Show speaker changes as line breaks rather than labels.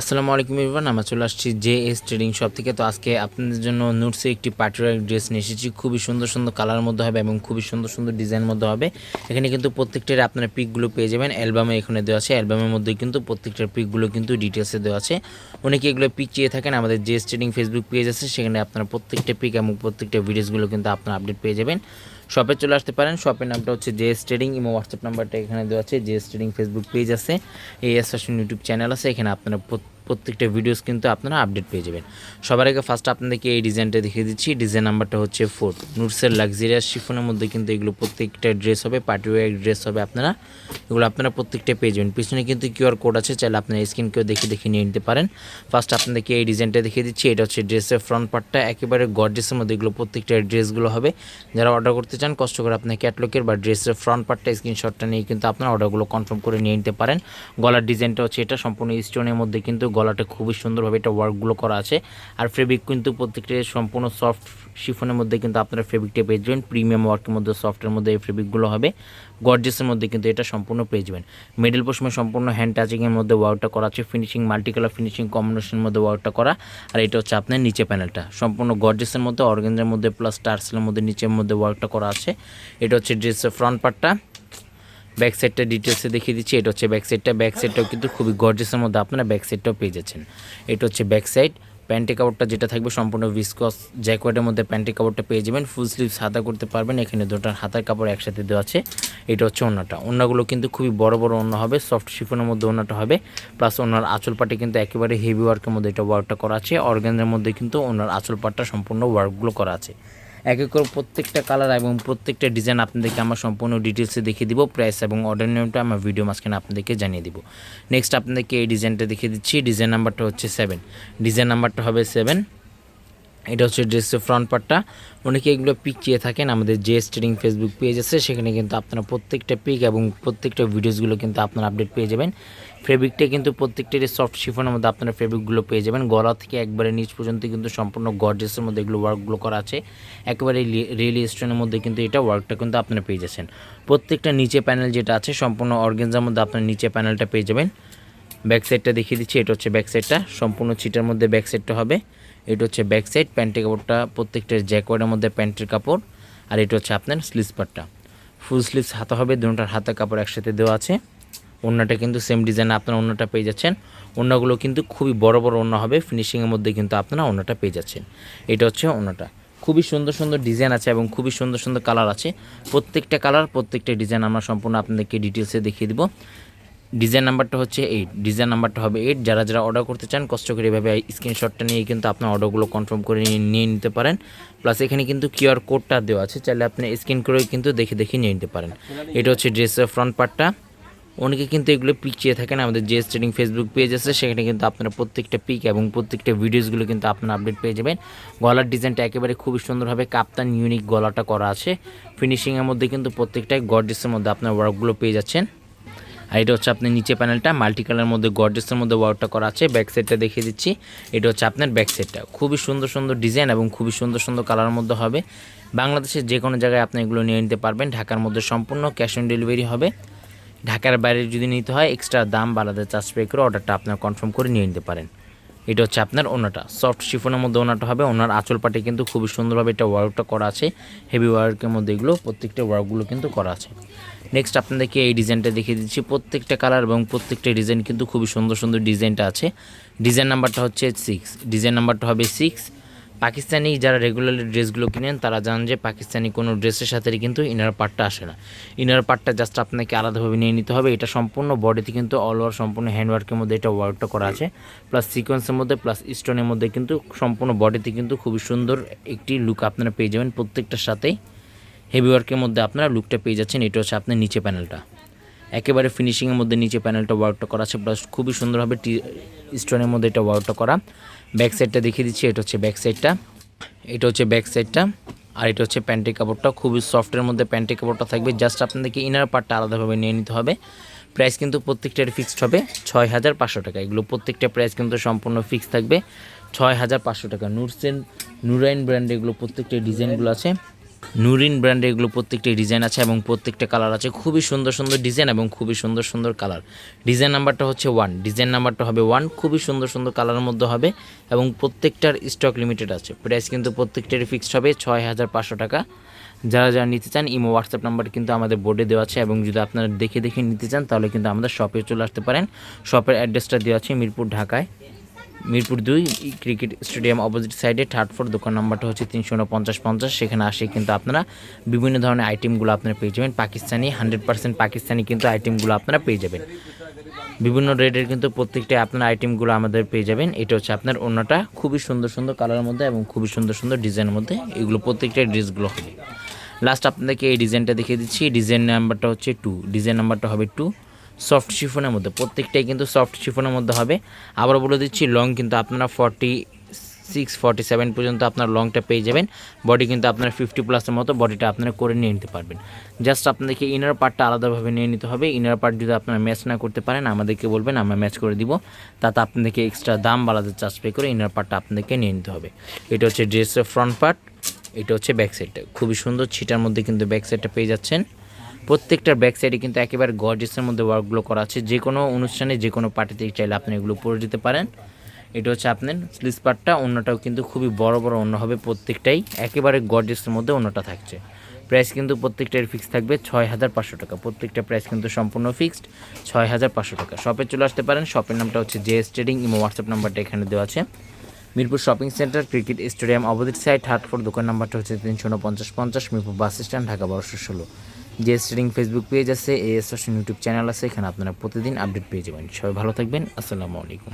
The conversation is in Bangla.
আসসালামু আলাইকুম ইরফান আমরা চলে আসছি জে এস ট্রেডিং শপ থেকে। তো আজকে আপনাদের জন্য নুটসে একটি পার্টিকুলার ড্রেস নিয়ে এসেছি। খুবই সুন্দর সুন্দর কালার মধ্যে হবে এবং খুবই সুন্দর সুন্দর ডিজাইনের মধ্যে হবে। এখানে কিন্তু প্রত্যেকটার আপনারা পিকগুলো পেয়ে যাবেন। অ্যালবামে এখানে দেওয়া আছে। অ্যালবামের মধ্যে কিন্তু প্রত্যেকটার পিকগুলো কিন্তু ডিটেলসে দেওয়া আছে। অনেকে এগুলো পিক চেয়ে থাকেন। আমাদের J S trading Facebook page আছে। সেখানে আপনারা প্রত্যেকটা পিক এবং প্রত্যেকটা ভিডিওসগুলো কিন্তু আপনারা আপডেট পেয়ে যাবেন। শপে চলে আসতে পারেন। শপের নামটা হচ্ছে J S trading Imo WhatsApp নাম্বারটা এখানে দেওয়া আছে। জে স্টেডিং ফেসবুক পেজ আছে। এ এস ইউটিউব চ্যানেল আছে। এখানে আপনারা প্রত্যেকটা ভিডিওস কিন্তু আপনারা আপডেট পেয়ে যাবেন। সবার আগে ফার্স্ট আপনাদেরকে এই ডিজাইনটা দেখিয়ে দিচ্ছি। ডিজাইন নাম্বারটা হচ্ছে ফোর নুটসের লাক্সারিয়াস শিফনের মধ্যে কিন্তু এগুলো প্রত্যেকটা ড্রেস হবে পার্টি ওয়ার ড্রেস হবে আপনারা। এগুলো আপনারা প্রত্যেকটা পেয়ে যাবেন। পিছনে কিন্তু কিউআর কোড আছে, চাইলে আপনারা স্ক্রিন কেউ দেখে দেখে নিয়ে নিতে পারেন। ফার্স্ট আপনাদেরকে এই ডিজাইনটা দেখিয়ে দিচ্ছি। এটা হচ্ছে ড্রেসের ফ্রন্ট পার্টটা একেবারে গর্জেসের মধ্যে এগুলো প্রত্যেকটা ড্রেসগুলো হবে। যারা অর্ডার করতে চান, কষ্ট করে আপনার ক্যাটলকের বা ড্রেসের ফ্রন্ট পার্টটা স্ক্রিনশটটা নিয়ে কিন্তু আপনারা অর্ডারগুলো কনফার্ম করে নিয়ে নিতে পারেন। গলার ডিজাইনটা হচ্ছে এটা। সম্পূর্ণ স্টোনের মধ্যে কিন্তু গলাটা খুবই সুন্দরভাবে এটা ওয়ার্কগুলো করা আছে। আর ফেব্রিক কিন্তু প্রত্যেকটা সম্পূর্ণ সফট শিফনের মধ্যে কিন্তু আপনারা ফেব্রিকটা পেয়ে যাবেন। প্রিমিয়াম ওয়ার্কের মধ্যে সফটের মধ্যে এই ফেব্রিকগুলো হবে। গর্জেসের মধ্যে কিন্তু এটা সম্পূর্ণ পেয়ে যাবেন। মিডল পোশমে সম্পূর্ণ হ্যান্ড টাচিংয়ের মধ্যে ওয়ার্কটা করা আছে। ফিনিশিং মাল্টি কালার ফিনিশিং কম্বিনেশনের মধ্যে ওয়ার্কটা করা। আর এটা হচ্ছে আপনার নিচে প্যানেলটা সম্পূর্ণ গর্জেসের মধ্যে অর্গেঞ্জের মধ্যে প্লাস টার্সেলের মধ্যে, নিচের মধ্যে ওয়ার্কটা করা আছে। এটা হচ্ছে ড্রেসের ফ্রন্ট পার্টটা ব্যাক সাইডটা ডিটেলসে দেখিয়ে দিচ্ছি। এটা হচ্ছে ব্যাক সাইডটা। ব্যাক সাইডটাও কিন্তু খুবই গর্জেসের মধ্যে আপনারা ব্যাক সাইডটাও পেয়ে যাচ্ছেন। এটা হচ্ছে ব্যাক সাইড। প্যান্টি কাপড়টা যেটা থাকবে সম্পূর্ণ ভিসকস জ্যাকওয়ার্ডের মধ্যে প্যান্টি কাপড়টা পেয়ে যাবেন। ফুল স্লিভস হাতা করতে পারবেন। এখানে দুটার হাতার কাপড় একসাথে দেওয়া আছে। এটা হচ্ছে ওনাটা ওনাগুলো কিন্তু খুবই বড় বড় ওনা হবে। সফট শিফনের মধ্যে ওনাটা হবে। প্লাস ওনার আঁচল পাটে কিন্তু একেবারে হেভি ওয়ার্কের মধ্যে এটা ওয়ার্কটা করা আছে। অর্গানের মধ্যে কিন্তু ওনার আঁচল পাটটা সম্পূর্ণ ওয়ার্কগুলো করা আছে। এক এক করে প্রত্যেকটা কালার এবং প্রত্যেকটা ডিজাইন আপনাদেরকে আমার সম্পূর্ণ ডিটেলসে দেখিয়ে দিব প্রাইস এবং অর্ডার নিয়মটা আমার ভিডিও মাঝখানে আপনাদেরকে জানিয়ে দিব। নেক্সট আপনাদেরকে এই ডিজাইনটা দেখিয়ে দিচ্ছি ডিজাইন নাম্বারটা হচ্ছে সেভেন ডিজাইন নাম্বারটা হবে সেভেন এটা হচ্ছে ড্রেসের ফ্রন্ট পার্টটা অনেকে এগুলো পিক চেয়ে থাকেন, আমাদের যে স্টেডিং ফেসবুক পেজ আছে, সেখানে কিন্তু আপনারা প্রত্যেকটা পিক এবং প্রত্যেকটা ভিডিওসগুলো কিন্তু আপনারা আপডেট পেয়ে যাবেন। ফেব্রিকটা কিন্তু প্রত্যেকটারই সফট শিফনের মধ্যে আপনারা ফেব্রিকগুলো পেয়ে যাবেন। গলা থেকে একবারে নিচ পর্যন্ত কিন্তু সম্পূর্ণ গর্জেসের মধ্যে এগুলো ওয়ার্কগুলো করা আছে। একেবারে রিয়েলি স্টোনের মধ্যে কিন্তু এটা ওয়ার্কটা কিন্তু আপনারা পেয়ে যাচ্ছেন। প্রত্যেকটা নিচে প্যানেল যেটা আছে, সম্পূর্ণ অর্গেনজার মধ্যে আপনার নিচে প্যানেলটা পেয়ে যাবেন। ব্যাক সাইডটা দেখিয়ে দিচ্ছি, এটা হচ্ছে ব্যাক সাইডটা সম্পূর্ণ ছিটার মধ্যে ব্যাক সাইডটা হবে। এটা হচ্ছে ব্যাক সাইড প্যান্টের কাপড়টা প্রত্যেকটা জ্যাকওয়ার্ডের মধ্যে প্যান্টের কাপড়, আর এটা হচ্ছে আপনার স্লিভস পার্টটা ফুল স্লিভস হাতা হবে, দুটার হাতা কাপড় একসাথে দেওয়া আছে। ওড়নাটা কিন্তু সেম ডিজাইন আপনারা ওড়নাটা পেয়ে যাচ্ছেন। ওড়নাগুলো কিন্তু খুবই বড় বড় ওড়না হবে ফিনিশিংয়ের মধ্যে কিন্তু আপনারা ওড়নাটা পেয়ে যাচ্ছেন। এটা হচ্ছে ওড়নাটা। খুবই সুন্দর সুন্দর ডিজাইন আছে এবং খুবই সুন্দর সুন্দর কালার আছে। প্রত্যেকটা কালার প্রত্যেকটা ডিজাইন আমরা সম্পূর্ণ আপনাদেরকে ডিটেলসে দেখিয়ে দিব। ডিজাইন নাম্বারটা হচ্ছে এইট ডিজাইন নাম্বারটা হবে এইট যারা যারা অর্ডার করতে চান, কষ্ট করে এভাবে স্ক্রিনশটটা নিয়ে কিন্তু আপনার অর্ডারগুলো কনফার্ম করে নিয়ে নিতে পারেন। প্লাস এখানে কিন্তু কিউআর কোডটা দেওয়া আছে, চাইলে আপনি স্ক্রিন করে কিন্তু দেখে দেখে নিয়ে নিতে পারেন। এটা হচ্ছে ড্রেসের ফ্রন্ট পার্টটা অনেকে কিন্তু এগুলো পিক চেয়ে থাকেন, আমাদের যে ট্রেডিং ফেসবুক পেজ আছে, সেখানে কিন্তু আপনারা প্রত্যেকটা পিক এবং প্রত্যেকটা ভিডিওসগুলো কিন্তু আপনারা আপডেট পেয়ে যাবেন। গলার ডিজাইনটা একেবারে খুবই সুন্দরভাবে কাপ্তান ইউনিক গলাটা করা আছে। ফিনিশিংয়ের মধ্যে কিন্তু প্রত্যেকটাই গর্জেসের মধ্যে আপনার ওয়ার্কগুলো পেয়ে যাচ্ছেন। আর এটা হচ্ছে আপনার নিচে প্যানেলটা মাল্টি কালারের মধ্যে গর্জেসের মধ্যে ওয়ার্কটা করা আছে। ব্যাক সাইডটা দেখিয়ে দিচ্ছি। এটা হচ্ছে আপনার ব্যাক সাইডটা খুবই সুন্দর সুন্দর ডিজাইন এবং খুবই সুন্দর সুন্দর কালারের মধ্যে হবে। বাংলাদেশের যে কোনো জায়গায় আপনি এগুলো নিয়ে নিতে পারবেন। ঢাকার মধ্যে সম্পূর্ণ ক্যাশ অন ডেলিভারি হবে। ঢাকার বাইরে যদি নিতে হয় এক্সট্রা দাম বাড়াতে চার্জ পে করে অর্ডারটা আপনার কনফার্ম করে নিয়ে নিতে পারেন। এটা হচ্ছে আপনার ওনাটা। সফট শিফনের মধ্যে ওনাটা হবে। ওনার আঁচল পাটে কিন্তু খুবই সুন্দরভাবে এটা ওয়ার্কটা করা আছে। হেভি ওয়ার্কের মধ্যে এগুলো প্রত্যেকটা ওয়ার্কগুলো কিন্তু করা আছে। নেক্সট আপনাদেরকে এই ডিজাইনটা দেখিয়ে দিচ্ছি। প্রত্যেকটা কালার এবং প্রত্যেকটা ডিজাইন কিন্তু খুবই সুন্দর সুন্দর ডিজাইনটা আছে। ডিজাইন নাম্বারটা হচ্ছে সিক্স ডিজাইন নাম্বারটা হবে সিক্স পাকিস্তানি যারা রেগুলারলি ড্রেসগুলো কিনেন, তারা জানেন যে পাকিস্তানি কোনো ড্রেসের সাথে কিন্তু ইনার পার্টটা আসে না। ইনার পার্টটা জাস্ট আপনাকে আলাদাভাবে নিয়ে নিতে হবে। এটা সম্পূর্ণ বডিতে কিন্তু অল ওভার সম্পূর্ণ হ্যান্ডওয়ার্কের মধ্যে এটা ওয়ার্কটা করা আছে। প্লাস সিকোয়েন্সের মধ্যে প্লাস স্টোনের মধ্যে কিন্তু সম্পূর্ণ বডিতে কিন্তু খুবই সুন্দর একটি লুক আপনারা পেয়ে যাবেন প্রত্যেকটার সাথেই। হেভি ওয়ার্কের মধ্যে আপনারা লুকটা পেয়ে যাচ্ছেন। এটা হচ্ছে আপনার নিচে প্যানেলটা একেবারে ফিনিশিংয়ের মধ্যে নিচে প্যানেলটা ওয়ার্কটা করা আছে। প্লাস খুবই সুন্দরভাবে টি স্টোনের মধ্যে এটা ওয়ার্কটা করা। ব্যাক সাইডটা দেখিয়ে দিচ্ছি, এটা হচ্ছে ব্যাক সাইডটা এটা হচ্ছে ব্যাক সাইডটা আর এটা হচ্ছে প্যান্টের কাপড়টা। খুবই সফটের মধ্যে প্যান্টের কাপড়টা থাকবে। জাস্ট আপনাদেরকে ইনার পার্টটা আলাদাভাবে নিয়ে নিতে হবে। প্রাইস কিন্তু প্রত্যেকটার ফিক্সড হবে। ছয় হাজার পাঁচশো টাকা। এগুলো প্রত্যেকটা প্রাইস কিন্তু সম্পূর্ণ ফিক্স থাকবে। ছয় হাজার পাঁচশো টাকা। নুরসেন নুরাইন ব্র্যান্ড এগুলো প্রত্যেকটা ডিজাইনগুলো আছে। নুরিন ব্র্যান্ডের এগুলো প্রত্যেকটা ডিজাইন আছে এবং প্রত্যেকটা কালার আছে। খুবই সুন্দর সুন্দর ডিজাইন এবং খুবই সুন্দর সুন্দর কালার। ডিজাইন নাম্বারটা হচ্ছে ওয়ান। ডিজাইন নাম্বারটা হবে ওয়ান। খুবই সুন্দর সুন্দর কালারের মধ্যে হবে এবং প্রত্যেকটার স্টক লিমিটেড আছে। প্রাইস কিন্তু প্রত্যেকটারই ফিক্সড হবে ছয় হাজার পাঁচশো টাকা। যারা যারা নিতে চান, ইমো, হোয়াটসঅ্যাপ নাম্বার কিন্তু আমাদের বোর্ডে দেওয়া আছে এবং যদি আপনারা দেখে দেখে নিতে চান, তাহলে কিন্তু আমাদের শপে চলে আসতে পারেন। শপের অ্যাড্রেসটা দেওয়া আছে মিরপুর, ঢাকায়। মিরপুর দুই ক্রিকেট স্টেডিয়াম অপোজিট সাইডে, থার্ড ফ্লোর, দোকান নাম্বারটা হচ্ছে তিনশো উনপঞ্চাশ পঞ্চাশ। সেখানে আসে কিন্তু আপনারা বিভিন্ন ধরনের আইটেমগুলো আপনারা পেয়ে যাবেন। পাকিস্তানি হান্ড্রেড পার্সেন্ট পাকিস্তানি কিন্তু আইটেমগুলো আপনারা পেয়ে যাবেন। বিভিন্ন রেটের কিন্তু প্রত্যেকটা আপনার আইটেমগুলো আমাদের পেয়ে যাবেন। এটা হচ্ছে আপনার অন্যটা খুবই সুন্দর সুন্দর কালারের মধ্যে এবং খুবই সুন্দর সুন্দর ডিজাইনের মধ্যে এগুলো প্রত্যেকটা ড্রেসগুলো হবে। লাস্ট আপনাদেরকে এই ডিজাইনটা দেখিয়ে দিচ্ছি। ডিজাইন নাম্বারটা হচ্ছে টু ডিজাইন নাম্বারটা হবে টু সফট শিফনের মধ্যে। প্রত্যেকটাই কিন্তু সফট শিফনের মধ্যে হবে। আবার বলে দিচ্ছি লং কিন্তু আপনারা ফর্টি সিক্স ফর্টি সেভেন পর্যন্ত আপনার লংটা পেয়ে যাবেন। বডি কিন্তু আপনারা ফিফটি প্লাসের মতো বডিটা আপনারা করে নিয়ে নিতে পারবেন। জাস্ট আপনাদেরকে ইনার পার্টটা আলাদাভাবে নিয়ে নিতে হবে। ইনার পার্ট যদি আপনারা ম্যাচ না করতে পারেন, আমাদেরকে বলবেন, আমরা ম্যাচ করে দিব। তাতে আপনাদেরকে এক্সট্রা দাম বাড়াতে চার্জ পে করে ইনার পার্টটা আপনাদেরকে নিয়ে নিতে হবে। এটা হচ্ছে ড্রেসের ফ্রন্ট পার্ট এটা হচ্ছে ব্যাক সাইডটা খুবই সুন্দর ছিটার মধ্যে কিন্তু ব্যাক সাইডটা পেয়ে যাচ্ছেন। প্রত্যেকটার ব্যাক সাইডে কিন্তু একেবারে গর্জেসের মধ্যে ওয়ার্কগুলো করা আছে। যে কোনো অনুষ্ঠানে যে কোনো পার্টিতে চাইলে আপনি এগুলো পরে দিতে পারেন। এটা হচ্ছে আপনার স্লিস পার্টটা অন্যটাও কিন্তু খুবই বড় বড় অন্য হবে প্রত্যেকটাই। একেবারে গর্জেসের মধ্যে অন্যটা থাকছে। প্রাইস কিন্তু প্রত্যেকটার ফিক্স থাকবে ছয় হাজার পাঁচশো টাকা। প্রত্যেকটা প্রাইস কিন্তু সম্পূর্ণ ফিক্সড ছয় হাজার পাঁচশো টাকা। শপে চলে আসতে পারেন। শপের নামটা হচ্ছে J S trading Imo WhatsApp নাম্বারটা এখানে দেওয়া আছে। Mirpur shopping centre cricket stadium opposite side floor দোকান নাম্বারটা হচ্ছে তিনশো উনপঞ্চাশ পঞ্চাশ, মিরপুর বাস স্ট্যান্ড ঢাকা বারোশো ষোলো। যে স্টেডিং ফেসবুক পেজ আছে এএস ইউটিউব চ্যানেল আছে, এখানে আপনারা প্রতিদিন আপডেট পেয়ে যাবেন। সবাই ভালো থাকবেন, আসসালামু আলাইকুম।